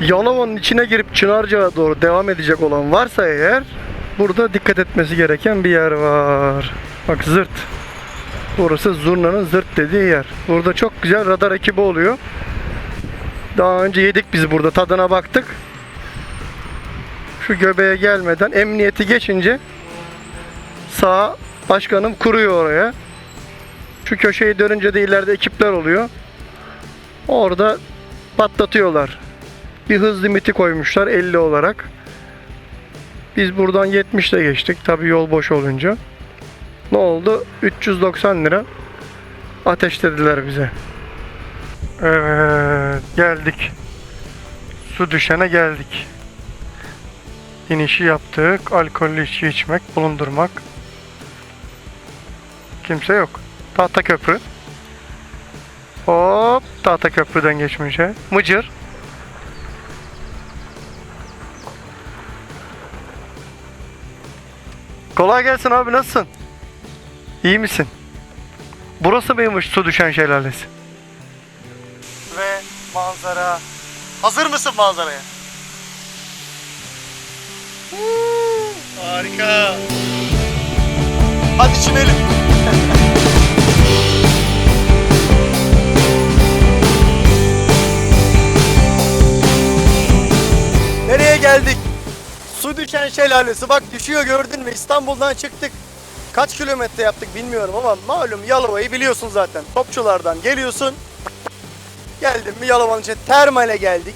Yalova'nın içine girip Çınarca'ya doğru devam edecek olan varsa eğer burada dikkat etmesi gereken bir yer var. Bak zırt. Burası Zurna'nın zırt dediği yer. Burada çok güzel radar ekibi oluyor. Daha önce yedik biz burada tadına baktık. Şu göbeğe gelmeden emniyeti geçince sağ başkanım kuruyor oraya. Şu köşeyi dönünce de ileride ekipler oluyor. Orada patlatıyorlar. Bir hız limiti koymuşlar 50 olarak. Biz buradan 70 ile geçtik. Tabi yol boş olunca. Ne oldu? 390 lira ateşlediler bize. Evet, geldik. Su düşene geldik. İnişi yaptık. Alkollü içki içmek, bulundurmak. Kimse yok. Tahta köprü. Hop, tahta köprüden geçmişe. Mıcır. Kolay gelsin abi nasılsın? İyi misin? Burası mıymış su düşen şelalesi? Ve manzara. Hazır mısın manzaraya? Harika. Hadi çimelim. Nereye geldik? Düşen şelalesi. Bak düşüyor gördün mü? İstanbul'dan çıktık. Kaç kilometre yaptık bilmiyorum ama malum Yalova'yı biliyorsun zaten. Topçulardan geliyorsun. Geldim mi Yalova'nın içine termale geldik.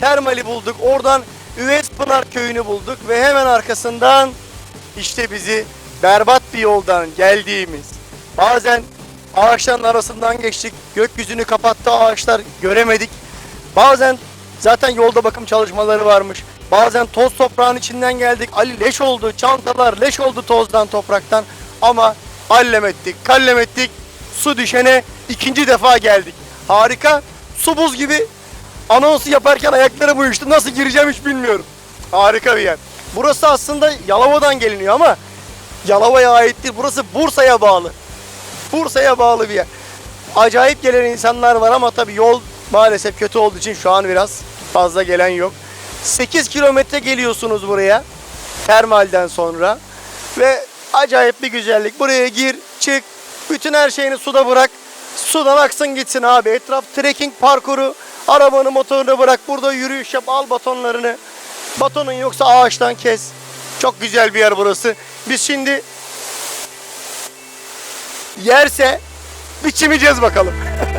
Termali bulduk. Oradan Üvespınar köyünü bulduk ve hemen arkasından işte bizi berbat bir yoldan geldiğimiz bazen ağaçların arasından geçtik. Gökyüzünü kapattı ağaçlar göremedik. Bazen zaten yolda bakım çalışmaları varmış. Bazen toz toprağın içinden geldik. Ali leş oldu. Çantalar leş oldu tozdan topraktan. Ama allem ettik, kallem ettik. Su düşene ikinci defa geldik. Harika. Su buz gibi anonsu yaparken ayaklarım uyuştu. Nasıl gireceğim hiç bilmiyorum. Harika bir yer. Burası aslında Yalova'dan geliniyor ama Yalova'ya ait değil. Burası Bursa'ya bağlı. Bursa'ya bağlı bir yer. Acayip gelen insanlar var ama tabii yol maalesef kötü olduğu için şu an biraz fazla gelen yok. 8 kilometre geliyorsunuz buraya termalden sonra ve acayip bir güzellik. Buraya gir, çık, bütün her şeyini suda bırak. Sudan aksın gitsin abi. Etraf trekking parkuru. Arabanı motorunu bırak. Burada yürüyüş yap. Al batonlarını. Batonun yoksa ağaçtan kes. Çok güzel bir yer burası. Biz şimdi yerse biçimeceğiz bakalım.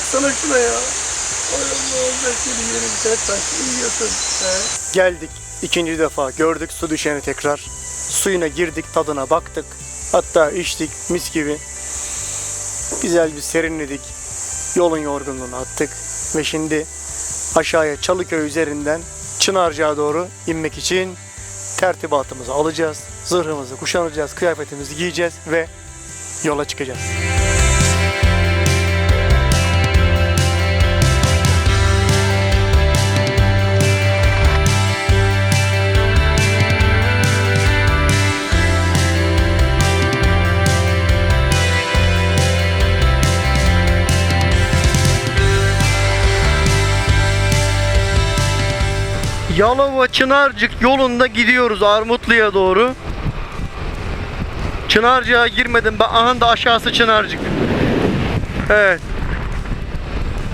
baksana şuna ya. Oy Allah'ım ben seni yerim sen taş yiyorsun. Geldik ikinci defa gördük su düşeni tekrar. Suyuna girdik tadına baktık. Hatta içtik mis gibi. Güzel bir serinledik. Yolun yorgunluğunu attık. Ve şimdi aşağıya Çalıköy üzerinden Çınarca'ya doğru inmek için tertibatımızı alacağız. Zırhımızı kuşanacağız, kıyafetimizi giyeceğiz ve yola çıkacağız. Yalova Çınarcık yolunda gidiyoruz Armutlu'ya doğru. Çınarcık'a girmedim ben. Aha da aşağısı Çınarcık. Evet.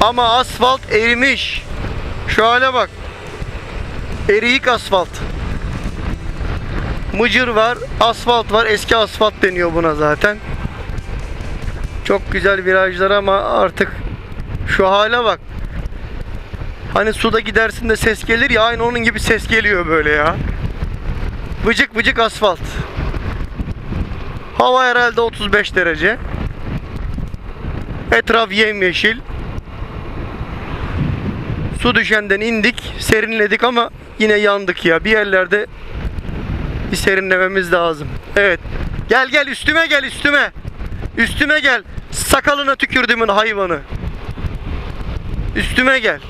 Ama asfalt erimiş. Şu hale bak. Eriyik asfalt. Mıcır var, asfalt var. Eski asfalt deniyor buna zaten. Çok güzel virajlar ama artık şu hale bak. Hani suda gidersin de ses gelir ya aynı onun gibi ses geliyor böyle ya. Vıcık vıcık asfalt. Hava herhalde 35 derece. Etraf yemyeşil. Su düşenden indik, serinledik ama yine yandık ya. Bir yerlerde bir serinlememiz lazım. Evet. Gel gel üstüme gel üstüme. Üstüme gel. Sakalına tükürdümün hayvanı. Üstüme gel.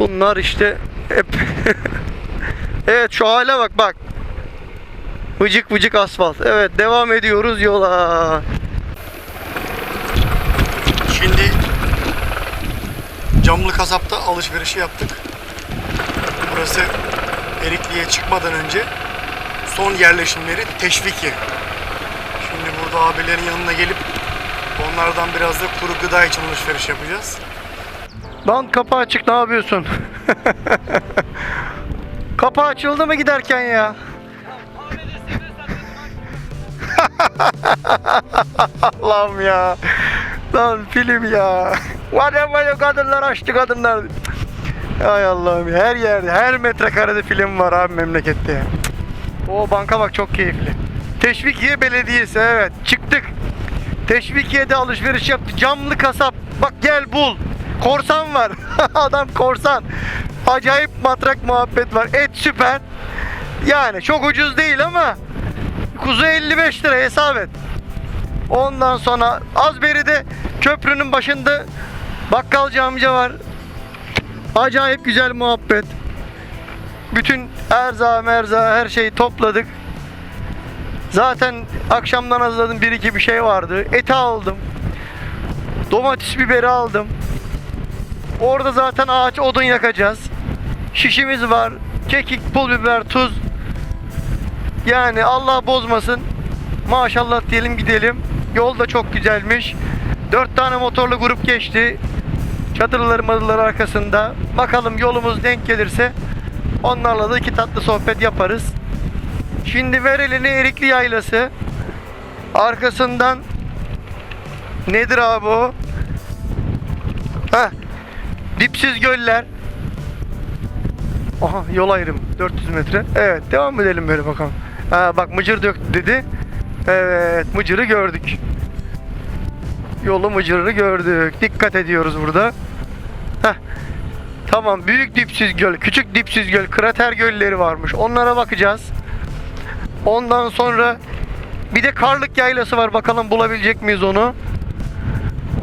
Bunlar işte hep Evet şu hale bak bak. Vıcık vıcık asfalt. Evet devam ediyoruz yola. Şimdi camlı kasapta alışverişi yaptık. Burası Erikli'ye çıkmadan önce son yerleşimleri Teşvikiye. Şimdi burada abilerin yanına gelip onlardan biraz da kuru gıda için alışveriş yapacağız. Lan kapı açık ne yapıyorsun? kapı açıldı mı giderken ya? Allah'ım ya. Lan film ya. Var ya böyle kadınlar açtı kadınlar. Ay Allah'ım. Her yerde, her metrekarede film var abi memlekette ya. O banka bak çok keyifli. Teşvikiye Belediyesi evet. Çıktık. Teşvikiye'de alışveriş yaptı. Camlı kasap. Bak gel bul. Korsan var. Adam korsan. Acayip matrak muhabbet var. Et süper. Yani çok ucuz değil ama kuzu 55 lira hesap et. Ondan sonra az beride köprünün başında bakkalcı amca var. Acayip güzel muhabbet. Bütün erza merza her şeyi topladık. Zaten akşamdan hazırladım bir iki bir şey vardı. Eti aldım. Domates biberi aldım. Orada zaten ağaç odun yakacağız. Şişimiz var. Kekik, pul biber, tuz. Yani Allah bozmasın. Maşallah diyelim gidelim. Yol da çok güzelmiş. Dört tane motorlu grup geçti. Çadırları madırlar arkasında. Bakalım yolumuz denk gelirse onlarla da iki tatlı sohbet yaparız. Şimdi ver elini Erikli Yaylası. Arkasından nedir abi o? Dipsiz göller. Aha yol ayrım 400 metre. Evet devam edelim böyle bakalım. Ha, bak mıcır döktü dedi. Evet mıcırı gördük. Yolu mıcırını gördük. Dikkat ediyoruz burada. Heh. Tamam büyük dipsiz göl, küçük dipsiz göl, krater gölleri varmış. Onlara bakacağız. Ondan sonra bir de Karlık Yaylası var. Bakalım bulabilecek miyiz onu?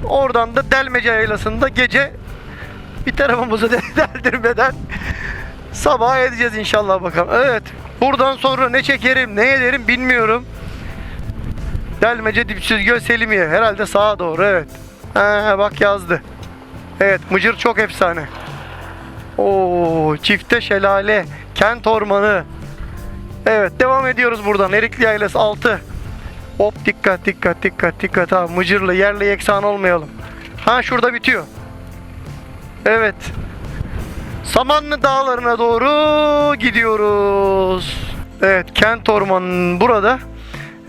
Oradan da Delmece Yaylası'nda gece bir tarafımızı deldirmeden sabah edeceğiz inşallah bakalım. Evet. Buradan sonra ne çekerim, ne ederim bilmiyorum. Delmece Dipsiz Göl Selimiye. Herhalde sağa doğru evet. Ha, bak yazdı. Evet Mıcır çok efsane. Oo, çifte şelale, kent ormanı. Evet devam ediyoruz buradan. Erikli Yaylası 6. Hop dikkat dikkat dikkat dikkat ha Mıcırlı yerle yeksan olmayalım. Ha şurada bitiyor. Evet. Samanlı dağlarına doğru gidiyoruz. Evet kent ormanının burada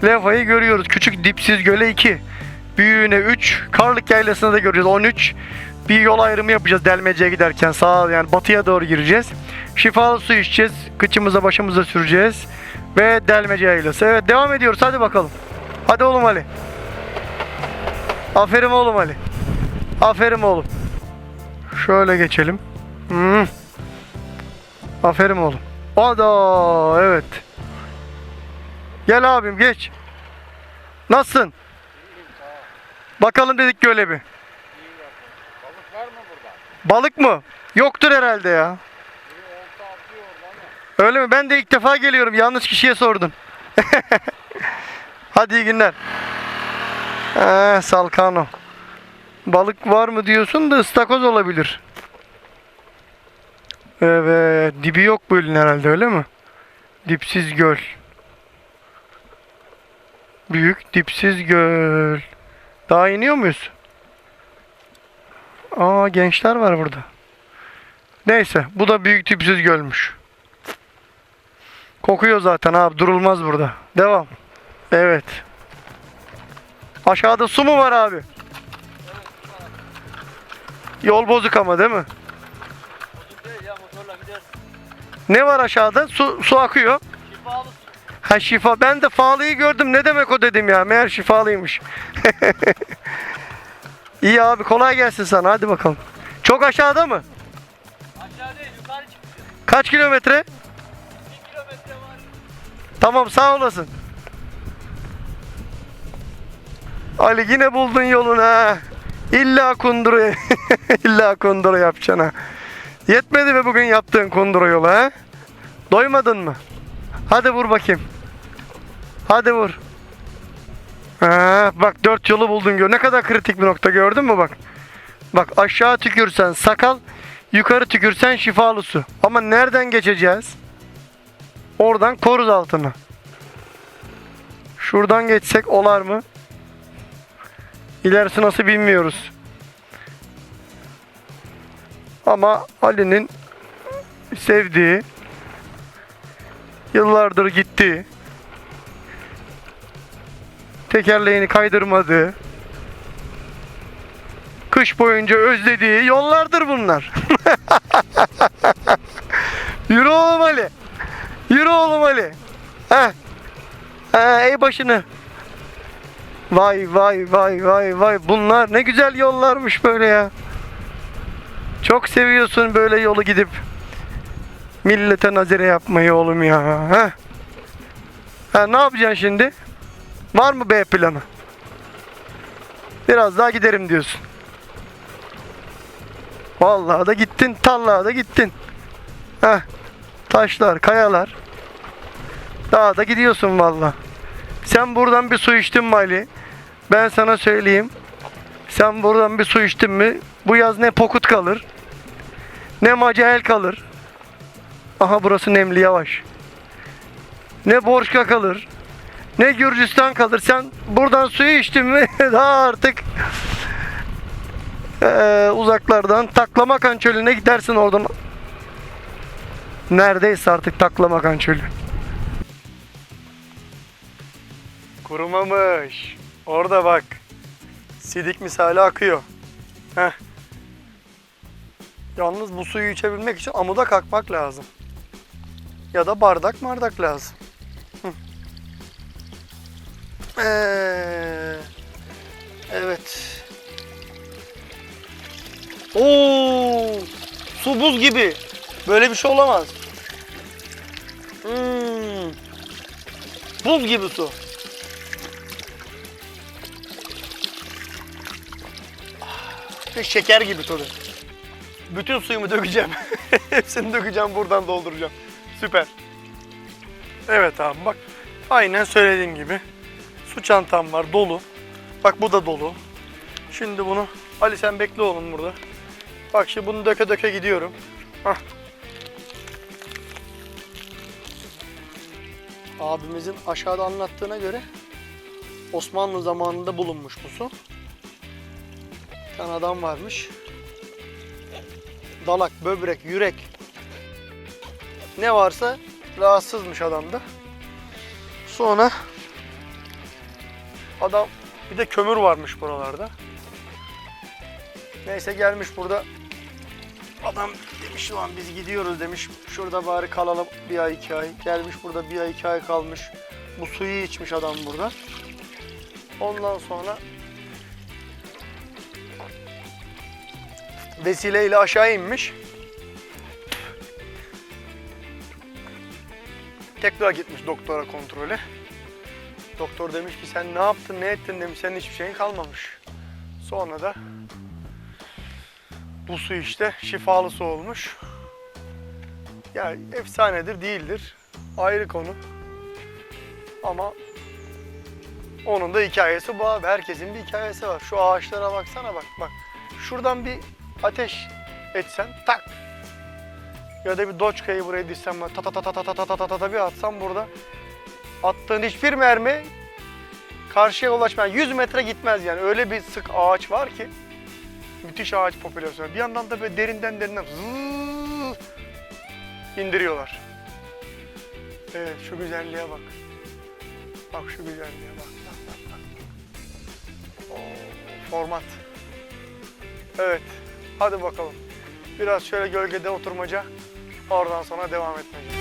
levhayı görüyoruz. Küçük dipsiz göle 2. Büyüğüne 3. Karlık yaylasına da göreceğiz 13. Bir yol ayrımı yapacağız Delmece'ye giderken sağa yani batıya doğru gireceğiz. Şifalı su içeceğiz. Kıçımıza başımıza süreceğiz. Ve Delmece yaylası. Evet devam ediyoruz hadi bakalım. Hadi oğlum Ali. Aferin oğlum Ali. Aferin oğlum. Şöyle geçelim. Hmm. Aferin oğlum. Ada evet. Gel abim geç. Nasılsın? Bakalım dedik göle bir. Balık var mı burada? Balık mı? Yoktur herhalde ya. Öyle mi? Ben de ilk defa geliyorum. Yanlış kişiye sordun. Hadi iyi günler. Ee, Salkano. Balık var mı diyorsun da ıstakoz olabilir. Evet. Dibi yok bu gölün herhalde öyle mi? Dipsiz göl. Büyük dipsiz göl. Daha iniyor muyuz? Aa gençler var burada. Neyse bu da büyük dipsiz gölmüş. Kokuyor zaten abi durulmaz burada. Devam. Evet. Aşağıda su mu var abi? Yol bozuk ama değil mi? Değil ya motorla gidersin. Ne var aşağıda? Su, su akıyor. Şifalı su. Ha şifa. Ben de faalıyı gördüm. Ne demek o dedim ya. Meğer şifalıymış. İyi abi kolay gelsin sana. Hadi bakalım. Çok aşağıda mı? Aşağı değil yukarı çıkıyor. Kaç kilometre? Bir kilometre var. Tamam sağ olasın. Ali yine buldun yolunu ha. İlla kundura illa kundura yapacaksın ha. Yetmedi mi bugün yaptığın kundura yolu ha? Doymadın mı? Hadi vur bakayım. Hadi vur. Ha, bak dört yolu buldun gör. Ne kadar kritik bir nokta gördün mü bak. Bak aşağı tükürsen sakal, yukarı tükürsen şifalı su. Ama nereden geçeceğiz? Oradan koruz altını. Şuradan geçsek olar mı? İlerisi nasıl bilmiyoruz. Ama Ali'nin sevdiği, yıllardır gittiği, tekerleğini kaydırmadığı, kış boyunca özlediği yollardır bunlar. Yürü oğlum Ali. Yürü oğlum Ali. Heh. Ha, ey başını. Vay vay vay vay vay. Bunlar ne güzel yollarmış böyle ya. Çok seviyorsun böyle yolu gidip millete nazire yapmayı oğlum ya. Ha? Ha, ne yapacaksın şimdi? Var mı B planı? Biraz daha giderim diyorsun. Vallahi da gittin, tallağa da gittin. Heh. Taşlar, kayalar. Daha da gidiyorsun valla. Sen buradan bir su içtin mi Ali? Ben sana söyleyeyim. Sen buradan bir su içtin mi? Bu yaz ne pokut kalır. Ne macahel kalır. Aha burası nemli yavaş. Ne Borçka kalır. Ne Gürcistan kalır. Sen buradan suyu içtin mi? Daha artık eee, uzaklardan Taklamakan çölüne gidersin oradan. Neredeyse artık Taklamakan çölü. Kurumamış. Orada bak. Sidik misali akıyor. Heh. Yalnız bu suyu içebilmek için amuda kalkmak lazım. Ya da bardak bardak lazım. Ee, evet. Oo, su buz gibi. Böyle bir şey olamaz. Hmm. Buz gibi su. Şeker gibi tadı. Bütün suyumu dökeceğim. Hepsini dökeceğim buradan dolduracağım. Süper. Evet abi bak. Aynen söylediğim gibi. Su çantam var dolu. Bak bu da dolu. Şimdi bunu Ali sen bekle oğlum burada. Bak şimdi bunu döke döke gidiyorum. Hah. Abimizin aşağıda anlattığına göre Osmanlı zamanında bulunmuş bu su. Tane adam varmış. Dalak, böbrek, yürek ne varsa rahatsızmış adamda. Sonra adam bir de kömür varmış buralarda. Neyse gelmiş burada adam demiş lan biz gidiyoruz demiş. Şurada bari kalalım bir ay iki ay. Gelmiş burada bir ay iki ay kalmış. Bu suyu içmiş adam burada. Ondan sonra vesileyle aşağı inmiş. Tekrar gitmiş doktora kontrole. Doktor demiş ki sen ne yaptın ne ettin demiş senin hiçbir şeyin kalmamış. Sonra da bu su işte şifalı su olmuş. Ya efsanedir değildir ayrı konu. Ama onun da hikayesi bu abi. Herkesin bir hikayesi var. Şu ağaçlara baksana bak bak. Şuradan bir ateş etsen tak. Ya da bir doçkayı buraya böyle ta ta ta ta ta ta ta ta ta ta ta bir atsan burada attığın hiçbir mermi karşıya ulaşmaz. 100 metre gitmez yani. Öyle bir sık ağaç var ki. Müthiş ağaç popülasyonu. Bir yandan da böyle derinden derinden zııı indiriyorlar. Evet şu güzelliğe bak. Bak şu güzelliğe bak. format. Evet. Hadi bakalım. Biraz şöyle gölgede oturmaca. Oradan sonra devam etmece.